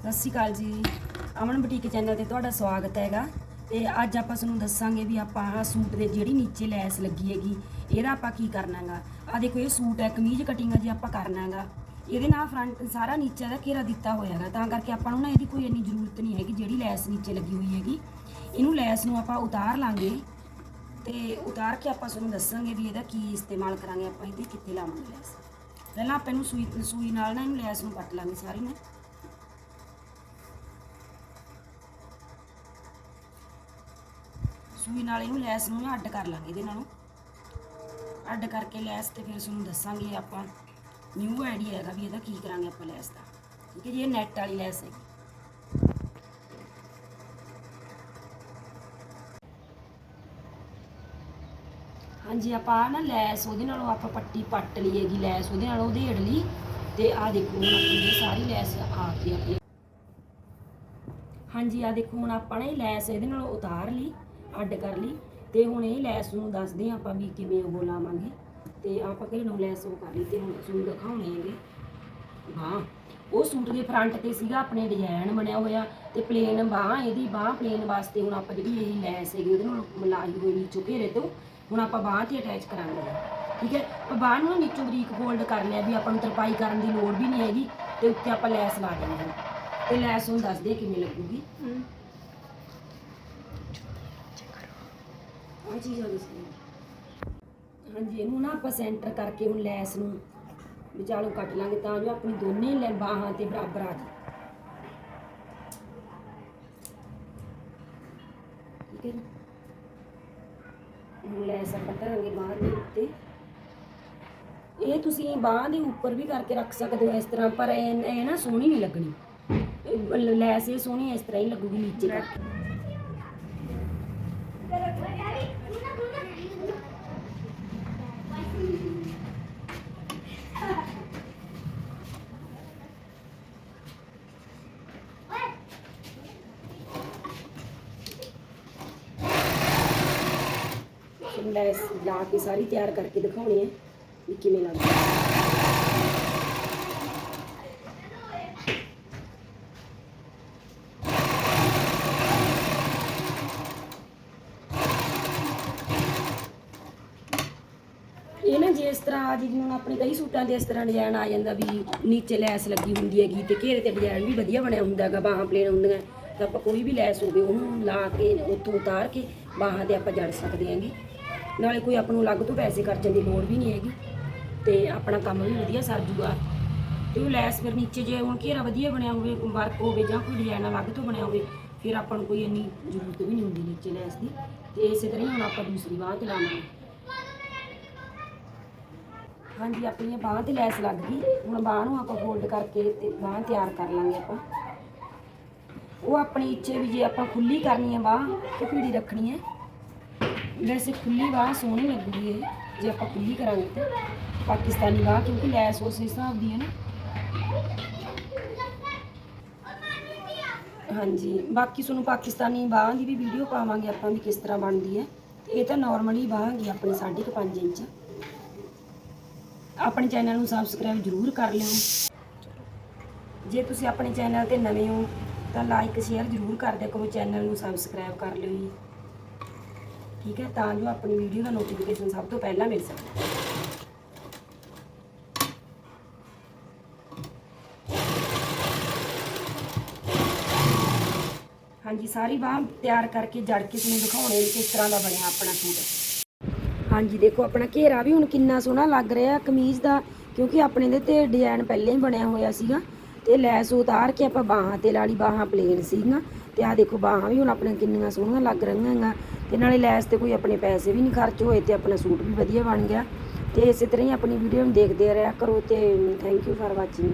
ਸਤਿ ਸ਼੍ਰੀ ਅਕਾਲ ਜੀ। ਅਮਨ boutique channel ਤੇ ਤੁਹਾਡਾ ਸਵਾਗਤ ਹੈਗਾ। ਤੇ ਅੱਜ ਆਪਾਂ ਤੁਹਾਨੂੰ ਦੱਸਾਂਗੇ ਵੀ ਆਪਾਂ ਆਹ ਸੂਟ ਦੇ ਜਿਹੜੀ ਨੀਚੇ ਲੈਸ ਲੱਗੀ ਹੈਗੀ, ਇਹਦਾ ਆਪਾਂ ਕੀ ਕਰਨਾਗਾ। ਆ ਦੇਖੋ, ਇਹ ਸੂਟ ਹੈ, ਕਮੀਜ਼ ਕਟਿੰਗ ਹੈ ਜੀ ਆਪਾਂ ਕਰਨਾਗਾ। ਇਹਦੇ ਨਾਲ ਫਰੰਟ ਸਾਰਾ ਨੀਚੇ ਦਾ ਘੇਰਾ ਦਿੱਤਾ ਹੋਇਆ ਹੈਗਾ। ਤਾਂ ਕਰਕੇ ਆਪਾਂ ਨੂੰ ਨਾ ਇਹਦੀ ਕੋਈ ਇੰਨੀ ਜ਼ਰੂਰਤ ਨਹੀਂ ਹੈਗੀ, ਜਿਹੜੀ ਲੈਸ ਨੀਚੇ ਲੱਗੀ ਹੋਈ ਹੈਗੀ। ਇਹਨੂੰ ਲੈਸ ਨੂੰ ਆਪਾਂ ਉਤਾਰ ਲਾਂਗੇ। ਤੇ ਉਤਾਰ ਕੇ ਆਪਾਂ ਤੁਹਾਨੂੰ ਦੱਸਾਂਗੇ ਵੀ ਇਹਦਾ ਕੀ ਇਸਤੇਮਾਲ ਕਰਾਂਗੇ ਆਪਾਂ, ਇਹਦੇ ਕਿੱਥੇ ਲਾਵਾਂਗੇ ਲੈਸ। ਪਹਿਲਾਂ ਆਪਾਂ ਇਹਨੂੰ ਸੂਈ ਸੂਈ ਨਾਲ ਨਾ ਇਹਨੂੰ ਲੈਸ ਨੂੰ ਕੱਟ ਲਾਂਗੇ ਸਾਰੀ ਨੇ ਸੂਈ ਨਾਲ ਇਹਨੂੰ ਲੈਸ ਨੂੰ ਨਾ ਅੱਡ ਕਰ ਲਾਂਗੇ ਇਹਦੇ ਨਾਲੋਂ। ਅੱਡ ਕਰਕੇ ਲੈਸ ਤੇ ਫਿਰ ਤੁਹਾਨੂੰ ਦੱਸਾਂਗੇ ਆਪਾਂ। ਨਿਊ ਆਈਡੀਆ ਹੈਗਾ ਵੀ ਇਹਦਾ ਕੀ ਕਰਾਂਗੇ ਆਪਾਂ ਲੈਸ ਦਾ। ਠੀਕ ਹੈ ਜੀ, ਇਹ ਨੈਟ ਵਾਲੀ ਲੈਸ ਹੈਗੀ। ਹਾਂਜੀ, ਆਪਾਂ ਨਾ ਲੈਸ ਉਹਦੇ ਨਾਲੋਂ ਆਪਾਂ ਪੱਟੀ ਪੱਟ ਲਈ ਹੈਗੀ, ਲੈਸ ਉਹਦੇ ਨਾਲੋਂ ਉਹਦੇ ਲਈ। ਤੇ ਆਹ ਦੇਖੋ ਹੁਣ ਆਪਣੀ ਸਾਰੀ ਲੈਸ ਆ ਗਈ ਆਪਣੀ ਹਾਂਜੀ ਆ ਦੇਖੋ ਹੁਣ ਆਪਾਂ ਨੇ ਲੈਸ ਇਹਦੇ ਨਾਲੋਂ ਉਤਾਰ ਲਈ। ਅੱਡ ਕਰ ਲਈ ਤੇ ਹੁਣ ਇਹ ਲੈਸ ਨੂੰ ਦੱਸਦੇ ਹਾਂ ਆਪਾਂ ਵੀ ਕਿਵੇਂ ਉਹ ਲਾਵਾਂਗੇ ਤੇ ਆਪਾਂ ਕਿਹੜੇ ਨੂੰ ਲੈਸ ਉਹ ਕਰ ਲਈ ਤੇ ਹੁਣ ਤੁਹਾਨੂੰ ਦਿਖਾਉਣੇ ਹੈਗੇ। ਹਾਂ ਉਹ ਸੂਟ ਦੇ ਫਰੰਟ ਤੇ ਸੀਗਾ, ਆਪਣੇ ਡਿਜ਼ਾਈਨ ਬਣਿਆ ਹੋਇਆ ਤੇ ਪਲੇਨ ਬਾਹ ਇਹਦੀ ਬਾਹ ਪਲੇਨ ਵਾਸਤੇ ਹੁਣ ਆਪਾਂ ਜਿਹੜੀ ਇਹ ਲੈਸ ਹੈਗੀ ਉਹਦੇ ਨਾਲ ਮਲਾਈ ਹੋਈ ਨੀਚੋਂ ਘੇਰੇ ਤੋਂ, ਹੁਣ ਆਪਾਂ ਬਾਹ ਤੇ ਅਟੈਚ ਕਰਾਂਗੇ। ਠੀਕ ਹੈ, ਆਪਾਂ ਬਾਹ ਨੂੰ ਨਾ ਨੀਚੋਂ ਬਰੀਕ ਫੋਲਡ ਕਰ ਲਿਆ ਵੀ ਆਪਾਂ ਨੂੰ ਤਰਪਾਈ ਕਰਨ ਦੀ ਲੋੜ ਵੀ ਨਹੀਂ ਹੈਗੀ ਤੇ ਉੱਤੇ ਆਪਾਂ ਲੈਸ ਲਾ ਦੇਣੀ ਹੈ। ਤੇ ਲੈਸ ਹੁਣ ਦੱਸਦੇ ਕਿਵੇਂ ਲੱਗੂਗੀ। ਆ ਚੀਜ਼ ਆ ਦੱਸਣੀ ਹਾਂਜੀ, ਇਹਨੂੰ ਨਾ ਆਪਾਂ ਸੈਂਟਰ ਕਰਕੇ ਹੁਣ ਲੈਸ ਨੂੰ ਵਿਚਾਲੋਂ ਕੱਟ ਲਾਂਗੇ ਤਾਂ ਜੋ ਆਪਣੀ ਦੋਨੇ ਲੈ ਬਾਹਾਂ ਤੇ ਬਰਾਬਰ ਆ ਜਾਏ ਠੀਕ ਹੈ ਹੁਣ ਲੈਸ ਆਪਾਂ ਧਰਾਂਗੇ ਬਾਹਾਂ ਦੇ ਉੱਤੇ। ਇਹ ਤੁਸੀਂ ਬਾਹਾਂ ਦੇ ਉੱਪਰ ਵੀ ਕਰਕੇ ਰੱਖ ਸਕਦੇ ਹੋ ਇਸ ਤਰ੍ਹਾਂ, ਪਰ ਇਹ ਨਾ ਸੋਹਣੀ ਨਹੀਂ ਲੱਗਣੀ। ਲੈਸ ਇਹ ਸੋਹਣੀ ਇਸ ਤਰ੍ਹਾਂ ਹੀ ਲੱਗੂਗੀ ਨੀਚੇ ਕਰਕੇ ਹੁਣ ਲੈਸ ਲਾ ਕੇ ਸਾਰੀ ਤਿਆਰ ਕਰਕੇ ਦਿਖਾਉਣੀ ਹੈ ਵੀ ਕਿਵੇਂ ਲੱਗਦੀ ਇਹ ਨਾ ਜੇ ਇਸ ਤਰ੍ਹਾਂ ਆ ਜੀ, ਜਿਵੇਂ ਆਪਣੇ ਕਈ ਸੂਟਾਂ ਦੇ ਇਸ ਤਰ੍ਹਾਂ ਡਿਜ਼ਾਈਨ ਆ ਜਾਂਦਾ ਵੀ ਨੀਚੇ ਲੈਸ ਲੱਗੀ ਹੁੰਦੀ ਹੈਗੀ ਤੇ ਘੇਰੇ ਤੇ ਡਿਜ਼ਾਈਨ ਵੀ ਵਧੀਆ ਬਣਿਆ ਹੁੰਦਾ ਹੈਗਾ, ਬਾਹਾਂ ਪਲੇਨ ਹੁੰਦੀਆਂ, ਤਾਂ ਆਪਾਂ ਕੋਈ ਵੀ ਲੈਸ ਹੋਵੇ ਉਹਨੂੰ ਲਾ ਕੇ, ਉੱਥੋਂ ਉਤਾਰ ਕੇ ਬਾਹਾਂ ਤੇ ਆਪਾਂ ਜੜ ਸਕਦੇ ਹਾਂਗੇ। ਨਾਲੇ ਕੋਈ ਆਪਾਂ ਨੂੰ ਅਲੱਗ ਤੋਂ ਪੈਸੇ ਖਰਚਣ ਦੀ ਲੋੜ ਵੀ ਨਹੀਂ ਹੈਗੀ ਤੇ ਆਪਣਾ ਕੰਮ ਵੀ ਵਧੀਆ ਸਰ ਜੂਗਾ। ਤੇ ਉਹ ਲੈਸ ਫਿਰ ਨੀਚੇ ਜੇ ਹੁਣ ਘੇਰਾ ਵਧੀਆ ਬਣਿਆ ਹੋਵੇ ਵਰਕ ਹੋਵੇ ਜਾਂ ਕੋਈ ਡਿਜ਼ਾਈਨ ਅਲੱਗ ਤੋਂ ਬਣਿਆ ਹੋਵੇ, ਫਿਰ ਆਪਾਂ ਨੂੰ ਕੋਈ ਇੰਨੀ ਜ਼ਰੂਰਤ ਵੀ ਨਹੀਂ ਹੁੰਦੀ ਨੀਚੇ ਲੈਸ ਦੀ। ਤੇ ਇਸੇ ਤਰ੍ਹਾਂ ਹੀ ਹੁਣ ਆਪਾਂ ਦੂਸਰੀ ਬਾਂਹ ਤੇ ਲਾਵਾਂਗੇ ਹਾਂਜੀ, ਆਪਣੀ ਬਾਂਹ ਤੇ ਲੈਸ ਲੱਗ ਗਈ। ਹੁਣ ਬਾਂਹ ਨੂੰ ਆਪਾਂ ਫੋਲਡ ਕਰਕੇ ਤੇ ਬਾਂਹ ਤਿਆਰ ਕਰ ਲਾਂਗੇ ਆਪਾਂ। ਉਹ ਆਪਣੀ ਇੱਛੇ ਵੀ ਜੇ ਆਪਾਂ ਖੁੱਲੀ ਕਰਨੀ ਹੈ ਬਾਂਹ, ਤੇ ਭੀੜੀ ਰੱਖਣੀ ਹੈ। ਵੈਸੇ ਖੁੱਲੀ ਬਾਂਹ ਸੋਹਣੀ ਲੱਗੂਗੀ ਇਹ ਜੇ ਆਪਾਂ ਖੁੱਲੀ ਕਰਾਂਗੇ ਤੇ। ਪਾਕਿਸਤਾਨੀ ਬਾਹ, ਕਿਉਂਕਿ ਲੈਸ ਉਸ ਹਿਸਾਬ ਦੀ ਹੈ ਨਾ। ਹਾਂਜੀ, ਬਾਕੀ ਤੁਹਾਨੂੰ ਪਾਕਿਸਤਾਨੀ ਬਾਂਹ ਦੀ ਵੀ ਵੀਡੀਓ ਪਾਵਾਂਗੇ ਆਪਾਂ ਵੀ ਕਿਸ ਤਰ੍ਹਾਂ ਬਣਦੀ ਹੈ ਇਹ ਤਾਂ ਨਾਰਮਲੀ ਬਾਂਹ ਹੈਗੀ ਆਪਣੀ 5.5 ਇੰਚ। ਆਪਣੇ ਚੈਨਲ ਨੂੰ ਸਬਸਕ੍ਰਾਈਬ ਜ਼ਰੂਰ ਕਰ ਲਿਓ। ਜੇ ਤੁਸੀਂ ਆਪਣੇ ਚੈਨਲ ਤੇ ਨਵੇਂ ਹੋ, ਤਾਂ ਲਾਈਕ ਸ਼ੇਅਰ ਜ਼ਰੂਰ ਕਰ ਦਿਓ ਕਰੋ, ਚੈਨਲ ਨੂੰ ਸਬਸਕ੍ਰਾਈਬ ਕਰ ਲਿਓ ਜੀ। ਠੀਕ ਹੈ? ਤਾਂ ਜੋ ਆਪਣੀ ਵੀਡੀਓ ਦਾ ਨੋਟੀਫਿਕੇਸ਼ਨ ਸਭ ਤੋਂ ਪਹਿਲਾਂ ਮਿਲ ਸਕੇ। ਹਾਂਜੀ, ਸਾਰੀ ਬਾਹ ਤਿਆਰ ਕਰਕੇ ਜੜ ਕੇ ਤੁਹਾਨੂੰ ਦਿਖਾਉਣੇ ਕਿਸ ਤਰ੍ਹਾਂ ਦਾ ਬਣਿਆ ਆਪਣਾ ਸੂਟ। ਹਾਂਜੀ, ਦੇਖੋ, ਆਪਣਾ ਘੇਰਾ ਵੀ ਹੁਣ ਕਿੰਨਾ ਸੋਹਣਾ ਲੱਗ ਰਿਹਾ ਕਮੀਜ਼ ਦਾ, ਕਿਉਂਕਿ ਆਪਣੇ ਦੇ ਤੇ ਡਿਜ਼ਾਈਨ ਪਹਿਲਾਂ ਹੀ ਬਣਿਆ ਹੋਇਆ ਸੀਗਾ। ਤੇ ਲੈਸ ਉਤਾਰ ਕੇ ਆਪਾਂ ਬਾਹਾਂ ਤੇ ਲਾਲੀ ਬਾਹਾਂ ਪਲੇਨ ਸੀਗੀਆਂ। ਤੇ ਆਹ ਦੇਖੋ ਬਾਹਾਂ ਵੀ ਹੁਣ ਆਪਣੇ ਕਿੰਨੀਆਂ ਸੋਹਣੀਆਂ ਲੱਗ ਰਹੀਆਂ ਹੈਗੀਆਂ। ਤੇ ਨਾਲੇ ਲੈਸ ਤੇ ਕੋਈ ਆਪਣੇ ਪੈਸੇ ਵੀ ਨਹੀਂ ਖਰਚ ਹੋਏ ਤੇ ਆਪਣਾ ਸੂਟ ਵੀ ਵਧੀਆ ਬਣ ਗਿਆ। ਤੇ ਇਸੇ ਤਰ੍ਹਾਂ ਹੀ ਆਪਣੀ ਵੀਡੀਓ ਨੂੰ ਦੇਖਦੇ ਰਿਹਾ ਕਰੋ ਤੇ ਥੈਂਕ ਯੂ ਫਾਰ ਵਾਚਿੰਗ